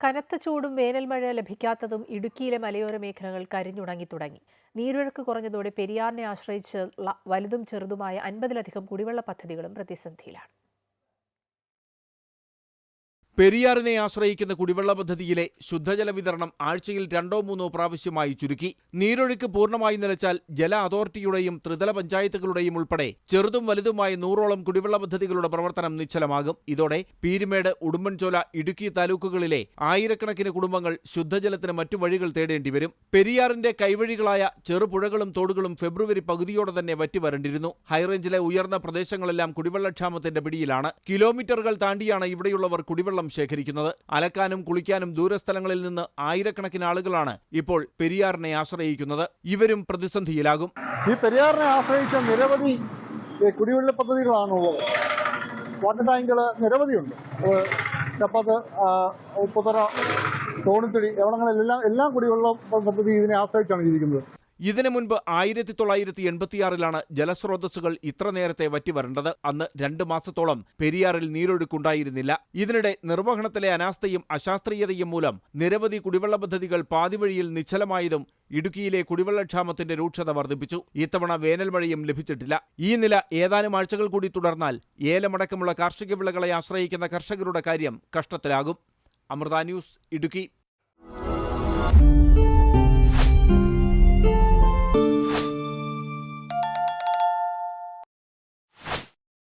കനത്ത ചൂടും വേനൽ മഴ ലഭിക്കാത്തതും ഇടുക്കിയിലെ മലയോര മേഖലകൾ കരിഞ്ഞുണങ്ങി തുടങ്ങി. നീരൊഴുക്ക് കുറഞ്ഞതോടെ പെരിയാറിനെ ആശ്രയിച്ചുള്ള വലുതും ചെറുതുമായ അൻപതിലധികം കുടിവെള്ള പദ്ധതികളും പ്രതിസന്ധിയിലാണ്. പെരിയാറിനെ ആശ്രയിക്കുന്ന കുടിവെള്ള പദ്ധതിയിലെ ശുദ്ധജല വിതരണം ആഴ്ചയിൽ രണ്ടോ മൂന്നോ പ്രാവശ്യമായി ചുരുക്കി. നീരൊഴുക്ക് പൂർണമായി നിലച്ചാൽ ജല അതോറിറ്റിയുടെയും ത്രിതല പഞ്ചായത്തുകളുടെയും ഉൾപ്പെടെ ചെറുതും വലുതുമായ നൂറോളം കുടിവെള്ള പദ്ധതികളുടെ പ്രവർത്തനം നിശ്ചലമാകും. ഇതോടെ പീരുമേട് ഉടുമ്പൻചോല ഇടുക്കി താലൂക്കുകളിലെ ആയിരക്കണക്കിന് കുടുംബങ്ങൾ ശുദ്ധജലത്തിന് മറ്റു വഴികൾ തേടേണ്ടി വരും. പെരിയാറിന്റെ കൈവഴികളായ ചെറുപുഴകളും തോടുകളും ഫെബ്രുവരി പകുതിയോടെ തന്നെ വറ്റിവരണ്ടിരുന്നു ഹൈറേഞ്ചിലെ ഉയർന്ന പ്രദേശങ്ങളെല്ലാം കുടിവെള്ളക്ഷാമത്തിന്റെ പിടിയിലാണ്. കിലോമീറ്ററുകൾ താണ്ടിയാണ് ഇവിടെയുള്ളവർ കുടിവെള്ളം ശേഖരിക്കുന്നത്. അലക്കാനും കുളിക്കാനും ദൂരസ്ഥലങ്ങളിൽ നിന്ന് ആയിരക്കണക്കിന് ആളുകളാണ് ഇപ്പോൾ പെരിയാറിനെ ആശ്രയിക്കുന്നത്. ഇവരും പ്രതിസന്ധിയിലാകും. ഈ പെരിയാറിനെ ആശ്രയിച്ച നിരവധി കുടിവെള്ള പദ്ധതികളാണുള്ളത്. വാട്ടർ ടാങ്കുകൾ നിരവധിയുണ്ട്. ചപ്പത്ത് ആ, ഉപ്പുതറ തോണിത്തുടി എവിടങ്ങളിലെല്ലാം എല്ലാം കുടിവെള്ള പദ്ധതി ഇതിനെ ആശ്രയിച്ചാണ് ഇരിക്കുന്നത്. ഇതിനു മുൻപ് ആയിരത്തി തൊള്ളായിരത്തി എൺപത്തിയാറിലാണ് ജലസ്രോതസ്സുകൾ ഇത്ര നേരത്തെ വറ്റിവരേണ്ടത്. അന്ന് രണ്ട് മാസത്തോളം പെരിയാറിൽ നീരൊഴുക്കുണ്ടായിരുന്നില്ല. ഇതിനിടെ നിർവഹണത്തിലെ അനാസ്ഥയും അശാസ്ത്രീയതയും മൂലം നിരവധി കുടിവെള്ള പദ്ധതികൾ പാതിവഴിയിൽ നിശ്ചലമായതും ഇടുക്കിയിലെ കുടിവെള്ളക്ഷാമത്തിന്റെ രൂക്ഷത വർദ്ധിപ്പിച്ചു. ഇത്തവണ വേനൽമഴയും ലഭിച്ചിട്ടില്ല. ഈ നില ഏതാനും ആഴ്ചകൾ കൂടി തുടർന്നാൽ ഏലമടക്കമുള്ള കാർഷിക വിളകളെ ആശ്രയിക്കുന്ന കർഷകരുടെ കാര്യം കഷ്ടത്തിലാകും. അമൃത ന്യൂസ് ഇടുക്കി.